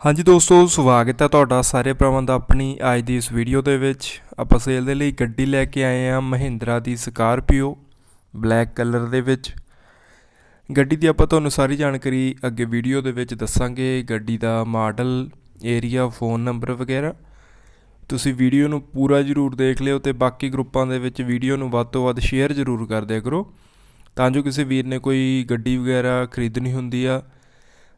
ਹਾਂਜੀ ਦੋਸਤੋ, ਸਵਾਗਤ ਹੈ ਤੁਹਾਡਾ ਸਾਰੇ ਭਰਾਵਾਂ ਦਾ ਆਪਣੀ ਅੱਜ ਦੀ ਇਸ ਵੀਡੀਓ ਦੇ ਵਿੱਚ। ਆਪਾਂ ਸੇਲ ਦੇ ਲਈ ਗੱਡੀ ਲੈ ਕੇ ਆਏ ਹਾਂ ਮਹਿੰਦਰਾ ਦੀ ਸਕਾਰਪੀਓ ਬਲੈਕ ਕਲਰ ਦੇ ਵਿੱਚ। ਗੱਡੀ ਦੀ ਆਪਾਂ ਤੁਹਾਨੂੰ ਸਾਰੀ ਜਾਣਕਾਰੀ ਅੱਗੇ ਵੀਡੀਓ ਦੇ ਵਿੱਚ ਦੱਸਾਂਗੇ। ਗੱਡੀ ਦਾ ਮਾਡਲ ਏਰੀਆ ਫੋਨ ਨੰਬਰ ਵਗੈਰਾ। ਤੁਸੀਂ ਵੀਡੀਓ ਨੂੰ ਪੂਰਾ ਜ਼ਰੂਰ ਦੇਖ ਲਿਓ ਤੇ ਬਾਕੀ ਗਰੁੱਪਾਂ ਦੇ ਵਿੱਚ ਵੀਡੀਓ ਨੂੰ ਵੱਧ ਤੋਂ ਵੱਧ ਸ਼ੇਅਰ ਜ਼ਰੂਰ ਕਰ ਦਿਆ ਕਰੋ। ਤਾਂ ਜੋ ਕਿਸੇ ਵੀਰ ਨੇ ਕੋਈ ਗੱਡੀ ਵਗੈਰਾ ਖਰੀਦਣੀ ਹੁੰਦੀ ਆ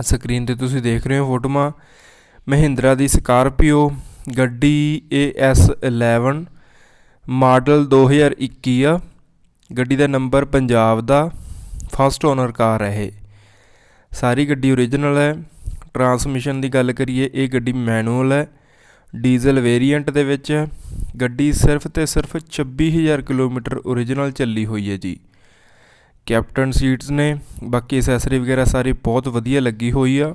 ਸਕਰੀਨ ਤੇ ਤੁਸੀਂ ਦੇਖ ਰਹੇ ਹੋ ਫੋਟੋਆਂ। ਮਹਿੰਦਰਾ ਦੀ ਸਕਾਰਪੀਓ ਗੱਡੀ AS11 ਮਾਡਲ 2021 ਆ। ਗੱਡੀ ਦਾ ਨੰਬਰ ਪੰਜਾਬ ਦਾ। ਫਸਟ ਓਨਰ ਕਾਰ ਹੈ ਇਹ। ਸਾਰੀ ਗੱਡੀ ਓਰੀਜਨਲ ਹੈ। ਟਰਾਂਸਮਿਸ਼ਨ ਦੀ ਗੱਲ ਕਰੀਏ, ਇਹ ਗੱਡੀ ਮੈਨੂਅਲ ਹੈ। ਡੀਜ਼ਲ ਵੇਰੀਐਂਟ ਦੇ ਵਿੱਚ ਹੈ। ਗੱਡੀ ਸਿਰਫ ਤੇ ਸਿਰਫ 26000 ਕਿਲੋਮੀਟਰ ਓਰੀਜਨਲ ਚੱਲੀ ਹੋਈ ਹੈ ਜੀ। ਕੈਪਟਨ ਸੀਟਸ ਨੇ, ਬਾਕੀ ਐਸੈਸਰੀ ਵਗੈਰਾ ਸਾਰੀ ਬਹੁਤ ਵਧੀਆ ਲੱਗੀ ਹੋਈ ਆ।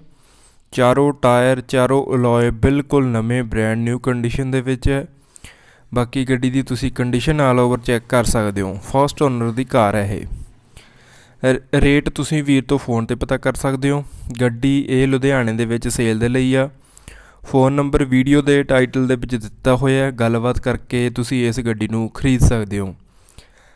ਚਾਰੋਂ ਟਾਇਰ ਚਾਰੋਂ ਅਲੋਏ ਬਿਲਕੁਲ ਨਵੇਂ ਬ੍ਰੈਂਡ ਨਿਊ ਕੰਡੀਸ਼ਨ ਦੇ ਵਿੱਚ ਹੈ। ਬਾਕੀ ਗੱਡੀ ਦੀ ਤੁਸੀਂ ਕੰਡੀਸ਼ਨ ਆਲ ਓਵਰ ਚੈੱਕ ਕਰ ਸਕਦੇ ਹੋ। ਫਸਟ ਓਨਰ ਦੀ ਕਾਰ ਹੈ ਇਹ। ਰੇਟ ਤੁਸੀਂ ਵੀਰ ਤੋਂ ਫੋਨ ਤੇ ਪਤਾ ਕਰ ਸਕਦੇ ਹੋ। ਗੱਡੀ ਇਹ ਲੁਧਿਆਣੇ ਦੇ ਵਿੱਚ ਸੇਲ ਦੇ ਲਈ ਆ। ਫੋਨ ਨੰਬਰ ਵੀਡੀਓ ਦੇ ਟਾਈਟਲ ਦੇ ਵਿੱਚ ਦਿੱਤਾ ਹੋਇਆ ਹੈ। ਗੱਲਬਾਤ ਕਰਕੇ ਤੁਸੀਂ ਇਸ ਗੱਡੀ ਨੂੰ ਖਰੀਦ ਸਕਦੇ ਹੋ।